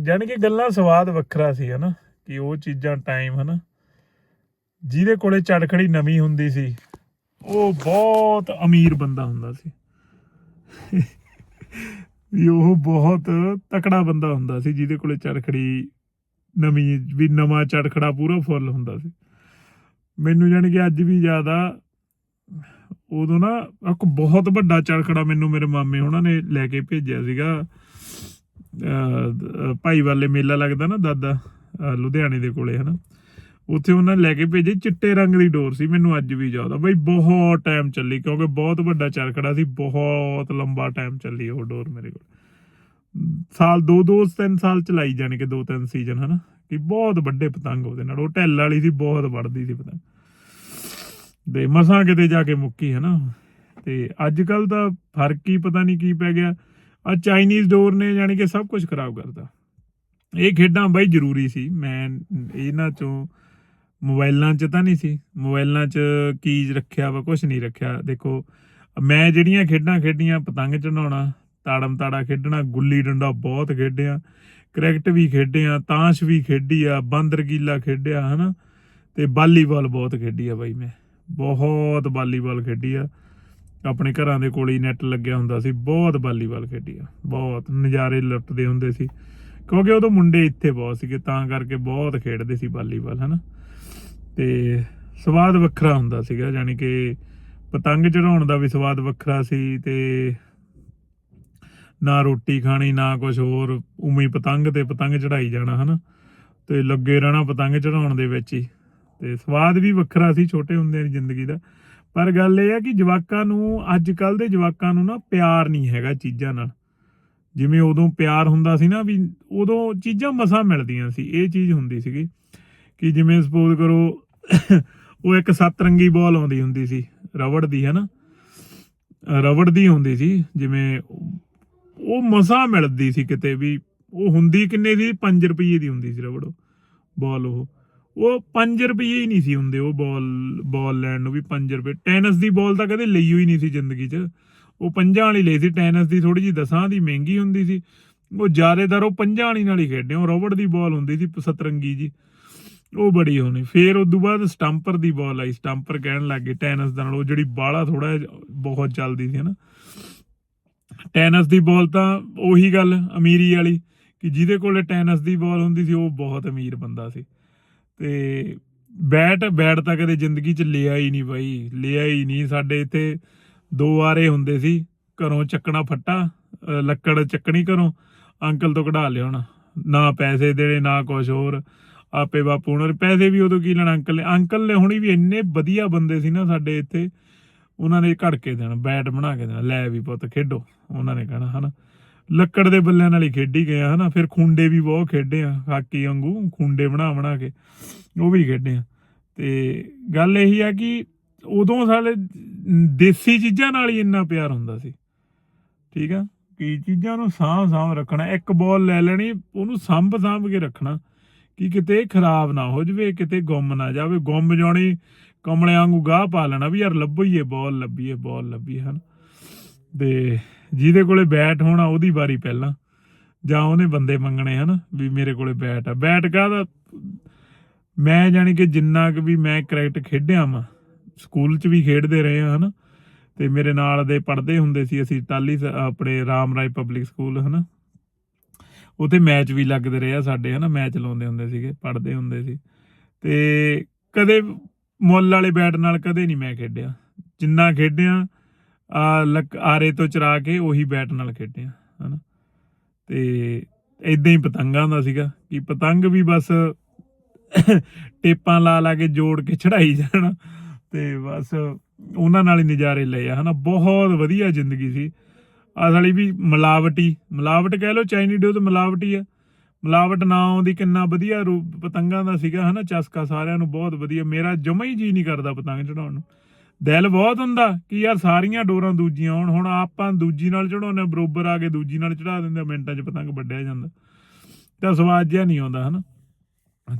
Speaker 1: ਜਾਣੀ ਕਿ ਗੱਲਾਂ ਸਵਾਦ ਵੱਖਰਾ ਸੀ, ਹਨਾ, ਕਿ ਉਹ ਚੀਜ਼ਾਂ ਟਾਈਮ ਹਨਾ। ਜਿਹਦੇ ਕੋਲੇ ਚੜਖੜੀ ਨਵੀਂ ਹੁੰਦੀ ਸੀ, ਉਹ ਬਹੁਤ ਅਮੀਰ ਬੰਦਾ ਹੁੰਦਾ ਸੀ। ਵੀ ਉਹ ਬਹੁਤ ਤਕੜਾ ਬੰਦਾ ਹੁੰਦਾ ਸੀ, ਜਿਹਦੇ ਕੋਲੇ ਚੜਖੜੀ ਨਵੀਂ, ਵੀ ਨਵਾਂ ਚੜਖੜਾ ਪੂਰਾ ਫੁੱਲ ਹੁੰਦਾ ਸੀ। ਮੈਨੂੰ ਜਾਣੀ ਕਿ ਅੱਜ ਵੀ ਜ਼ਿਆਦਾ ਉਦੋਂ ਨਾ ਇੱਕ ਬਹੁਤ ਵੱਡਾ ਚਰਖੜਾ ਮੈਨੂੰ ਮੇਰੇ ਮਾਮੇ ਉਹਨਾਂ ਨੇ ਲੈ ਕੇ ਭੇਜਿਆ ਸੀਗਾ। ਭਾਈ ਵਾਲੇ ਮੇਲਾ ਲੱਗਦਾ ਨਾ ਦਾਦਾ ਲੁਧਿਆਣੇ ਦੇ ਕੋਲੇ, ਹਨਾ? ਉੱਥੇ ਉਹਨਾਂ ਨੇ ਲੈ ਕੇ ਭੇਜੇ ਚਿੱਟੇ ਰੰਗ ਦੀ ਡੋਰ ਸੀ, ਮੈਨੂੰ ਅੱਜ ਵੀ ਯਾਦ ਆ। ਬਈ ਬਹੁਤ ਟਾਈਮ ਚੱਲੀ, ਕਿਉਂਕਿ ਬਹੁਤ ਵੱਡਾ ਚਰਖੜਾ ਸੀ, ਬਹੁਤ ਲੰਬਾ ਟਾਈਮ ਚੱਲੀ ਉਹ ਡੋਰ ਮੇਰੇ ਕੋਲ। ਸਾਲ ਦੋ ਦੋ, ਤਿੰਨ ਸਾਲ ਚਲਾਈ ਜਾਣੀ ਕਿ ਦੋ, ਤਿੰਨ ਸੀਜ਼ਨ ਹਨਾ? ਕਿ ਬਹੁਤ ਵੱਡੇ ਪਤੰਗ ਉਹਦੇ ਨਾਲ, ਉਹ ਢਿੱਲ ਵਾਲੀ ਸੀ, ਬਹੁਤ ਵੱਡਦੀ ਸੀ ਪਤੰਗ। ਦੇ ਮਸਾਂ ਕਿਤੇ ਜਾ ਕੇ ਮੁੱਕੀ, ਹਨਾ? ਤੇ ਅੱਜ ਕੱਲ ਦਾ ਫ਼ਰਕ ਹੀ ਪਤਾ ਨਹੀਂ ਕੀ ਪੈ ਗਿਆ। ਆ ਚਾਈਨੀਜ਼ ਡੋਰ ਨੇ ਜਾਣੀ ਕਿ ਸਭ ਕੁਝ ਖਰਾਬ ਕਰਤਾ। ਇਹ ਖੇਡਾਂ ਬਾਈ ਜ਼ਰੂਰੀ ਸੀ। ਮੈਂ ਇਹਨਾਂ ਚੋਂ ਮੋਬਾਈਲਾਂ 'ਚ ਤਾਂ ਨਹੀਂ ਸੀ। ਮੋਬਾਈਲਾਂ 'ਚ ਕੀ ਰੱਖਿਆ ਵਾ ਕੁਝ ਨਹੀਂ ਰੱਖਿਆ। ਦੇਖੋ, ਮੈਂ ਜਿਹੜੀਆਂ ਖੇਡਾਂ ਖੇਡੀਆਂ, ਪਤੰਗ ਚੜਾਉਣਾ ਤਾੜਮ ਤਾੜਾ ਖੇਡਣਾ ਗੁੱਲੀ ਡੰਡਾ ਬਹੁਤ ਖੇਡਿਆ। ਕ੍ਰਿਕਟ ਵੀ ਖੇਡਿਆ ਤਾਸ਼ ਵੀ ਖੇਡੀ ਆ ਬਾਂਦਰ ਕੀਲਾ ਖੇਡਿਆ, ਹਨਾ? ਤੇ ਵਾਲੀਬਾਲ ਬਹੁਤ ਖੇਡੀ ਆ ਬਾਈ ਮੈਂ। ਬਹੁਤ ਵਾਲੀਬਾਲ ਖੇਡੀ ਆ। ਆਪਣੇ ਘਰਾਂ ਦੇ ਕੋਲ ਹੀ ਨੈਟ ਲੱਗਿਆ ਹੁੰਦਾ ਸੀ, ਬਹੁਤ ਵਾਲੀਬਾਲ ਖੇਡੀ ਆ। ਬਹੁਤ, ਨਜ਼ਾਰੇ ਲੁੱਟਦੇ ਹੁੰਦੇ ਸੀ। ਕਿਉਂਕਿ ਉਦੋਂ ਮੁੰਡੇ ਇੱਥੇ ਬਹੁਤ ਸੀਗੇ, ਤਾਂ ਕਰਕੇ ਬਹੁਤ ਖੇਡਦੇ ਸੀ ਵਾਲੀਬਾਲ, ਹਨਾ? ਤੇ ਸਵਾਦ ਵੱਖਰਾ ਹੁੰਦਾ ਸੀਗਾ ਯਾਨੀ ਕਿ ਪਤੰਗ ਚੜਾਉਣ ਦਾ ਵੀ ਸਵਾਦ ਵੱਖਰਾ ਸੀ ਤੇ ਨਾ ਰੋਟੀ ਖਾਣੀ, ਨਾ ਕੁਝ ਹੋਰ, ਉਵੇਂ ਪਤੰਗ ਤੇ ਪਤੰਗ ਚੜਾਈ ਜਾਣਾ, ਹਨਾ? ਤੇ ਲੱਗੇ ਰਹਿਣਾ ਪਤੰਗ ਚੜਾਉਣ ਦੇ ਵਿੱਚ ਹੀ। ਤੇ ਸਵਾਦ ਵੀ ਵੱਖਰਾ ਸੀ, ਛੋਟੇ ਹੁੰਦਿਆਂ ਦੀ ਜ਼ਿੰਦਗੀ ਦਾ। ਪਰ ਗੱਲ ਇਹ ਆ ਕਿ ਜਵਾਕਾਂ ਨੂੰ ਅੱਜ ਕੱਲ ਦੇ ਜਵਾਕਾਂ ਨੂੰ ਨਾ ਪਿਆਰ ਨਹੀਂ ਹੈਗਾ ਚੀਜ਼ਾਂ ਨਾਲ। ਜਿਵੇਂ ਉਦੋਂ ਪਿਆਰ ਹੁੰਦਾ ਸੀ ਨਾ ਵੀ ਉਦੋਂ ਚੀਜ਼ਾਂ ਮਸਾਂ ਮਿਲਦੀਆਂ ਸੀ, ਇਹ ਚੀਜ਼ ਹੁੰਦੀ ਸੀਗੀ ਕਿ ਜਿਵੇਂ ਸਪੋਜ਼ ਕਰੋ, ਉਹ ਇੱਕ ਸੱਤ ਰੰਗੀ ਬਾਲ ਆਉਂਦੀ ਹੁੰਦੀ ਸੀ, ਰਬੜ ਦੀ ਹੈ ਨਾ ਰਬੜ ਦੀ ਹੁੰਦੀ ਸੀ, ਜਿਵੇਂ ਉਹ ਮਸਾਂ ਮਿਲਦੀ ਸੀ ਕਿਤੇ ਵੀ। ਉਹ ਹੁੰਦੀ ਕਿੰਨੇ ਸੀ 5 ਰੁਪਏ ਦੀ ਹੁੰਦੀ ਸੀ ਰਬੜ। ਬਾਲ ਉਹ। ਉਹ 5 ਰੁਪਏ ਹੀ ਨਹੀਂ ਸੀ ਹੁੰਦੇ ਉਹ ਬਾਲ ਬਾਲ ਲੈਣ ਨੂੰ ਵੀ 5 ਰੁਪਏ। ਟੈਨਿਸ ਦੀ ਬਾਲ ਤਾਂ ਕਦੇ ਲਈ ਹੋਈ ਨਹੀਂ ਸੀ ਜ਼ਿੰਦਗੀ 'ਚ। ਉਹ ਪੰਜਾਂ ਵਾਲੀ ਲਈ ਸੀ ਟੈਨਿਸ ਦੀ ਥੋੜੀ ਜੀ ਦਸਾਂ ਦੀ ਮਹਿੰਗੀ ਹੁੰਦੀ ਸੀ। ਉਹ ਜ਼ਿਆਦਾਤਰ ਉਹ ਪੰਜਾਂ ਵਾਲੀ ਨਾਲ ਹੀ ਖੇਡੇ ਉਹ ਰਬੜ ਦੀ ਬਾਲ ਹੁੰਦੀ ਸੀ, ਸਤਰੰਗੀ ਜੀ। ਉਹ ਬੜੀ ਹੋਣੀ। ਫੇਰ ਉਸ ਤੋਂ ਬਾਅਦ ਸਟੰਪਰ ਦੀ ਬਾਲ ਆਈ। ਸਟੰਪਰ ਕਹਿਣ ਲੱਗੇ ਟੈਨਿਸ ਦਾ ਨਾਲ। ਉਹ ਜਿਹੜੀ ਬਾਲਾ ਥੋੜਾ ਬਹੁਤ ਚੱਲਦੀ ਸੀ ਹਨਾ। ਟੈਨਿਸ ਦੀ ਬਾਲ ਤਾਂ ਉਹੀ ਗੱਲ ਅਮੀਰੀ ਵਾਲੀ, ਕਿ ਜਿਹਦੇ ਕੋਲੇ ਟੈਨਿਸ ਦੀ ਬਾਲ ਹੁੰਦੀ ਸੀ, ਉਹ ਬਹੁਤ ਅਮੀਰ ਬੰਦਾ ਸੀ। ਤੇ ਬੈਟ ਬੈਟ ਤਾਂ ਕਦੇ ਜ਼ਿੰਦਗੀ 'ਚ ਲਿਆ ਹੀ ਨਹੀਂ ਬਾਈ, ਲਿਆ ਹੀ ਨਹੀਂ। ਸਾਡੇ ਇੱਥੇ ਦੋ ਆਰੇ ਹੁੰਦੇ ਸੀ, ਘਰੋਂ ਚੱਕਣਾ ਫੱਟਾ ਲੱਕੜ ਚੱਕਣੀ ਘਰੋਂ, ਅੰਕਲ ਤੋਂ ਕਢਾ ਲਿਆਉਣਾ। ਨਾ ਪੈਸੇ ਦੇਣੇ, ਨਾ ਕੁਝ ਹੋਰ, ਆਪੇ ਬਾਪੂ ਉਹਨਾਂ ਨੇ ਪੈਸੇ ਵੀ ਉਦੋਂ ਕੀ ਲੈਣਾ ਅੰਕਲ ਨੇ? ਅੰਕਲ ਨੇ ਹੁਣੀ ਵੀ ਇੰਨੇ ਵਧੀਆ ਬੰਦੇ ਸੀ ਨਾ ਸਾਡੇ ਇੱਥੇ ਉਹਨਾਂ ਨੇ ਘੜ ਕੇ ਦੇਣਾ ਬੈਟ ਬਣਾ ਕੇ ਦੇਣਾ, ਲੈ ਵੀ ਪੁੱਤ ਖੇਡੋ, ਉਹਨਾਂ ਨੇ ਕਹਿਣਾ, ਹਨਾ। ਲੱਕੜ ਦੇ ਬੱਲਿਆਂ ਨਾਲ ਹੀ ਖੇਡੀ ਗਏ ਹਨਾ। ਫਿਰ ਖੁੰਡੇ ਵੀ ਬਹੁਤ ਖੇਡੇ ਆ, ਹਾਕੀ ਵਾਂਗੂ, ਖੁੰਡੇ ਬਣਾ ਬਣਾ ਕੇ, ਉਹ ਵੀ ਖੇਡੇ ਆ। ਤੇ ਗੱਲ ਇਹੀ ਆ ਕਿ ਉਦੋਂ ਸਾਡੇ ਦੇਸੀ ਚੀਜ਼ਾਂ ਨਾਲ ਹੀ ਇੰਨਾ ਪਿਆਰ ਹੁੰਦਾ ਸੀ। ਠੀਕ ਆ? ਕਿ ਚੀਜ਼ਾਂ ਨੂੰ ਸਾਂਭ ਸਾਂਭ ਰੱਖਣਾ, ਇੱਕ ਬਾਲ ਲੈ ਲੈਣੀ, ਉਹਨੂੰ ਸਾਂਭ ਸਾਂਭ ਕੇ ਰੱਖਣਾ, ਕਿ ਕਿਤੇ ਖਰਾਬ ਨਾ ਹੋ ਜਵੇ, ਕਿਤੇ ਗੁੰਮ ਨਾ ਜਾਵੇ। ਗੁੰਮ ਜਾਣੀ ਕਮਲਿਆਂ ਵਾਂਗੂ ਗਾਹ ਪਾ ਲੈਣਾ ਵੀ ਯਾਰ ਲੱਭਈਏ ਬਾਲ ਲੱਭੀਏ ਬਾਲ ਲੱਭੀਏ, ਹਨ। ਤੇ ਜਿਹਦੇ ਕੋਲੇ ਬੈਟ ਹੋਣਾ ਉਹਦੀ ਵਾਰੀ ਪਹਿਲਾਂ, ਜਾਂ ਉਹਨੇ ਬੰਦੇ ਮੰਗਣੇ, ਹਨ, ਵੀ ਮੇਰੇ ਕੋਲੇ ਬੈਟ ਆ। ਬੈਟ ਕਾਹਦਾ? ਮੈਂ ਜਾਣੀ ਕਿ ਜਿੰਨਾ ਕੁ ਵੀ ਮੈਂ ਕ੍ਰਿਕਟ ਖੇਡਿਆ ਵਾਂ, ਸਕੂਲ 'ਚ ਵੀ ਖੇਡਦੇ ਰਹੇ ਹਾਂ, ਹਨਾ। ਤੇ ਮੇਰੇ ਨਾਲ ਦੇ ਪੜਦੇ ਹੁੰਦੇ ਸੀ ਅਸੀਂ ਟਾਲੀ ਆਪਣੇ ਰਾਮ ਰਾਏ ਪਬਲਿਕ ਸਕੂਲ, ਹਨਾ। ਉਥੇ ਮੈਚ ਵੀ ਲੱਗਦੇ ਰਹੇ ਆ ਸਾਡੇ, ਹਨਾ, ਮੈਚ ਲਾਉਂਦੇ ਹੁੰਦੇ ਸੀਗੇ, ਪੜ੍ਹਦੇ ਹੁੰਦੇ ਸੀ। ਤੇ ਕਦੇ ਮੁੱਲ ਵਾਲੇ ਬੈਟ ਨਾਲ ਕਦੇ ਨਹੀਂ ਮੈਂ ਖੇਡਿਆ। ਜਿੰਨਾ ਖੇਡਿਆ, ਆ ਲੱਕ, ਆਰੇ ਤੋਂ ਚਰਾ ਕੇ ਉਹੀ ਬੈਟ ਨਾਲ ਖੇਡਿਆ, ਹਨਾ। ਤੇ ਇਦਾਂ ਹੀ ਪਤੰਗਾਂ ਦਾ ਸੀਗਾ ਕਿ ਪਤੰਗ ਵੀ ਬਸ ਟੇਪਾਂ ਲਾ ਲਾ ਕੇ ਜੋੜ ਕੇ ਚੜਾਈ ਜਾਣਾ, ਤੇ ਬਸ ਉਹਨਾਂ ਨਾਲ ਹੀ ਨਜ਼ਾਰੇ ਲਏ ਆ, ਹਨਾ। ਬਹੁਤ ਵਧੀਆ ਜ਼ਿੰਦਗੀ ਸੀ। ਅਸਲੀ ਵੀ ਮਿਲਾਵਟੀ, ਮਿਲਾਵਟ ਕਹਿ ਲਓ ਚਾਈਨੀ ਡੋ ਤੇ ਮਿਲਾਵਟੀ ਆ। ਮਿਲਾਵਟ ਨਾ ਆਉਂਦੀ ਕਿੰਨਾ ਵਧੀਆ ਰੂਪ ਪਤੰਗਾਂ ਦਾ ਸੀਗਾ, ਹਨਾ? ਚਸਕਾ ਸਾਰਿਆਂ ਨੂੰ ਬਹੁਤ ਵਧੀਆ। ਮੇਰਾ ਜਮਾ ਹੀ ਜੀ ਨਹੀਂ ਕਰਦਾ ਪਤੰਗ ਚੜਾਉਣ ਨੂੰ। ਦਿਲ ਬਹੁਤ ਹੁੰਦਾ ਕਿ ਯਾਰ ਸਾਰੀਆਂ ਡੋਰਾਂ ਦੂਜੀਆਂ ਹੋਣ। ਹੁਣ ਆਪਾਂ ਦੂਜੀ ਨਾਲ ਚੜਾਉਂਦੇ ਬਰੋਬਰ ਆ ਕੇ ਦੂਜੀ ਨਾਲ ਚੜਾ ਦਿੰਦੇ ਮਿੰਟਾਂ 'ਚ ਪਤੰਗ ਵੱਢਿਆ ਜਾਂਦਾ। ਤਾਂ ਸਵਾਦ ਜਿਹਾ ਨਹੀਂ ਆਉਂਦਾ, ਹਨਾ?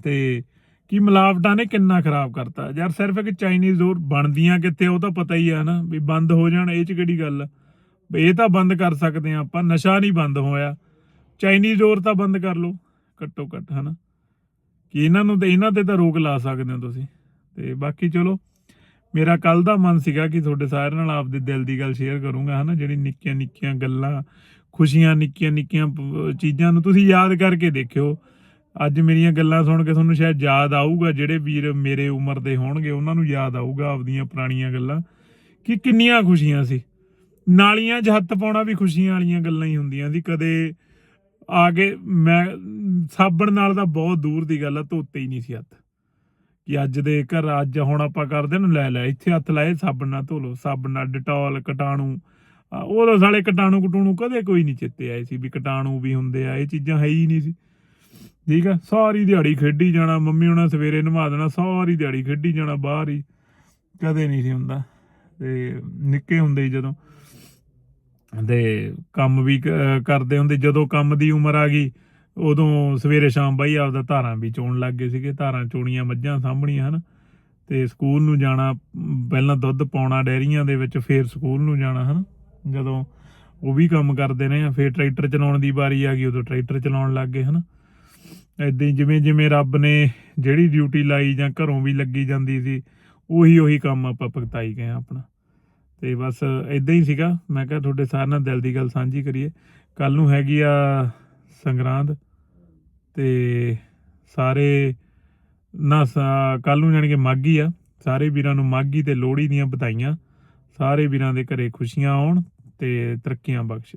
Speaker 1: ਤੇ ਕਿ ਮਿਲਾਵਟਾਂ ਨੇ ਕਿੰਨਾ ਖਰਾਬ ਕਰਤਾ। ਯਾਰ ਸਿਰਫ ਇੱਕ ਚਾਈਨੀਜ਼ ਡੋਰ ਬਣਦੀਆਂ ਕਿੱਥੇ, ਉਹ ਤਾਂ ਪਤਾ ਹੀ ਆ ਨਾ ਵੀ ਬੰਦ ਹੋ ਜਾਣ, ਇਹ ਚ ਕਿਹੜੀ ਗੱਲ ਆ? ਵੀ ਇਹ ਤਾਂ ਬੰਦ ਕਰ ਸਕਦੇ ਆ ਆਪਾਂ। ਨਸ਼ਾ ਨਹੀਂ ਬੰਦ ਹੋਇਆ। ਚਾਈਨੀਜ਼ ਡੋਰ ਤਾਂ ਬੰਦ ਕਰ ਲਓ, ਘੱਟੋ ਘੱਟ, ਹਨਾ? ਕਿ ਇਹਨਾਂ ਨੂੰ ਤੇ ਇਹਨਾਂ ਤੇ ਤਾਂ ਰੋਕ ਲਾ ਸਕਦੇ ਹੋ ਤੁਸੀਂ। ਤੇ ਬਾਕੀ ਚਲੋ, ਮੇਰਾ ਕੱਲ ਦਾ ਮਨ ਸੀਗਾ ਕਿ ਤੁਹਾਡੇ ਸਾਰਿਆਂ ਨਾਲ ਆਪਦੇ ਦਿਲ ਦੀ ਗੱਲ ਸ਼ੇਅਰ ਕਰੂੰਗਾ, ਹਨਾ? ਜਿਹੜੀ ਨਿੱਕੀਆਂ ਨਿੱਕੀਆਂ ਗੱਲਾਂ, ਖੁਸ਼ੀਆਂ, ਨਿੱਕੀਆਂ ਨਿੱਕੀਆਂ ਚੀਜ਼ਾਂ ਨੂੰ ਤੁਸੀਂ ਯਾਦ ਕਰਕੇ ਦੇਖਿਓ। ਅੱਜ ਮੇਰੀਆਂ ਗੱਲਾਂ ਸੁਣ ਕੇ ਤੁਹਾਨੂੰ ਸ਼ਾਇਦ ਯਾਦ ਆਊਗਾ, ਜਿਹੜੇ ਵੀਰ ਮੇਰੇ ਉਮਰ ਦੇ ਹੋਣਗੇ, ਉਹਨਾਂ ਨੂੰ ਯਾਦ ਆਊਗਾ ਆਪਦੀਆਂ ਪੁਰਾਣੀਆਂ ਗੱਲਾਂ। ਕਿ ਕਿੰਨੀਆਂ ਖੁਸ਼ੀਆਂ ਸੀ। ਨਾਲੀਆਂ 'ਚ ਹੱਥ ਪਾਉਣਾ ਵੀ ਖੁਸ਼ੀਆਂ ਵਾਲੀਆਂ ਗੱਲਾਂ ਹੀ ਹੁੰਦੀਆਂ ਸੀ। ਕਦੇ ਆ ਕੇ ਮੈਂ ਸਾਬਣ ਨਾਲ ਤਾਂ ਬਹੁਤ ਦੂਰ ਦੀ ਗੱਲ ਆ ਧੋਤੇ ਹੀ ਨਹੀਂ ਸੀ ਹੱਥ। ਕਿ ਅੱਜ ਦੇ ਘਰ ਅੱਜ ਹੁਣ ਆਪਾਂ ਕਰਦੇ ਨੂੰ ਲੈ ਲੈ ਇੱਥੇ ਹੱਥ ਲਾਏ ਸਾਬਣ ਨਾਲ ਧੋ ਲਓ ਸਾਬਣ ਨਾਲ ਡਟੋਲ ਕਟਾਣੂ। ਆ, ਉਦੋਂ ਸਾਲੇ ਕਟਾਣੂ ਕਟੂਣੂ ਕਦੇ ਕੋਈ ਨਹੀਂ ਚਿੱਤੇ ਆਏ ਸੀ ਵੀ ਕਟਾਣੂ ਵੀ ਹੁੰਦੇ ਆ ਇਹ ਚੀਜ਼ਾਂ ਹੈ ਹੀ ਨਹੀਂ ਸੀ। ਠੀਕ ਆ? ਸਾਰੀ ਦਿਹਾੜੀ ਖੇਡੀ ਜਾਣਾ ਮੰਮੀ ਉਹਨਾਂ ਸਵੇਰੇ ਨਵਾ ਦੇਣਾ ਸਾਰੀ ਦਿਹਾੜੀ ਖੇਡੀ ਜਾਣਾ ਬਾਹਰ ਹੀ। ਕਦੇ ਨਹੀਂ ਸੀ ਹੁੰਦਾ। ਤੇ ਨਿੱਕੇ ਹੁੰਦੇ ਜਦੋਂ ਤੇ ਕੰਮ ਵੀ ਕ- ਕਰਦੇ ਹੁੰਦੇ, ਜਦੋਂ ਕੰਮ ਦੀ ਉਮਰ ਆ ਗਈ, ਉਦੋਂ ਸਵੇਰੇ ਸ਼ਾਮ ਬਾਈ ਆਪਦਾ ਧਾਰਾਂ ਵੀ ਚੋਣ ਲੱਗ ਗਏ ਸੀਗੇ, ਧਾਰਾਂ ਚੋਣੀਆਂ ਮੱਝਾਂ ਸਾਂਭਣੀਆਂ, ਹਨ। ਤੇ ਸਕੂਲ ਨੂੰ ਜਾਣਾ, ਪਹਿਲਾਂ ਦੁੱਧ ਪਾਉਣਾ ਡੈਰੀਆਂ ਦੇ ਵਿੱਚ, ਫੇਰ ਸਕੂਲ ਨੂੰ ਜਾਣਾ, ਹਨ। ਜਦੋਂ ਉਹ ਵੀ ਕੰਮ ਕਰਦੇ ਨੇ ਫੇਰ ਟਰੈਕਟਰ ਚਲਾਉਣ ਦੀ ਵਾਰੀ ਆ ਗਈ, ਉਦੋਂ ਟਰੈਕਟਰ ਚਲਾਉਣ ਲੱਗ ਗਏ, ਹਨ। ਏਦਾਂ ਹੀ ਜਿਵੇਂ ਜਿਵੇਂ ਰੱਬ ਨੇ ਜਿਹੜੀ ਡਿਊਟੀ ਲਾਈ ਜਾਂ ਘਰੋਂ ਵੀ ਲੱਗੀ ਜਾਂਦੀ ਸੀ ਉਹੀ ਉਹੀ ਕੰਮ ਆਪਾਂ ਭਗਤਾਈ ਗਏ ਆਪਣਾ। ਤੇ ਬਸ ਇਦਾਂ ਹੀ ਸੀਗਾ। ਮੈਂ ਕਿਹਾ ਤੁਹਾਡੇ ਸਾਰਿਆਂ ਨਾਲ ਦਿਲ ਦੀ ਗੱਲ ਸਾਂਝੀ ਕਰੀਏ। ਕੱਲ ਨੂੰ ਹੈਗੀ ਆ ਸੰਗਰਾਂਦ ਤੇ ਸਾਰੇ ਨਾ ਕੱਲ ਨੂੰ ਜਾਣੀ ਕਿ ਮਾਗੀ ਆ। ਸਾਰੇ ਵੀਰਾਂ ਨੂੰ ਮਾਗੀ ਤੇ ਲੋਹੜੀ ਦੀਆਂ ਵਧਾਈਆਂ। ਸਾਰੇ ਵੀਰਾਂ ਦੇ ਘਰੇ ਖੁਸ਼ੀਆਂ ਆਉਣ ਤੇ ਤਰੱਕੀਆਂ ਬਖਸ਼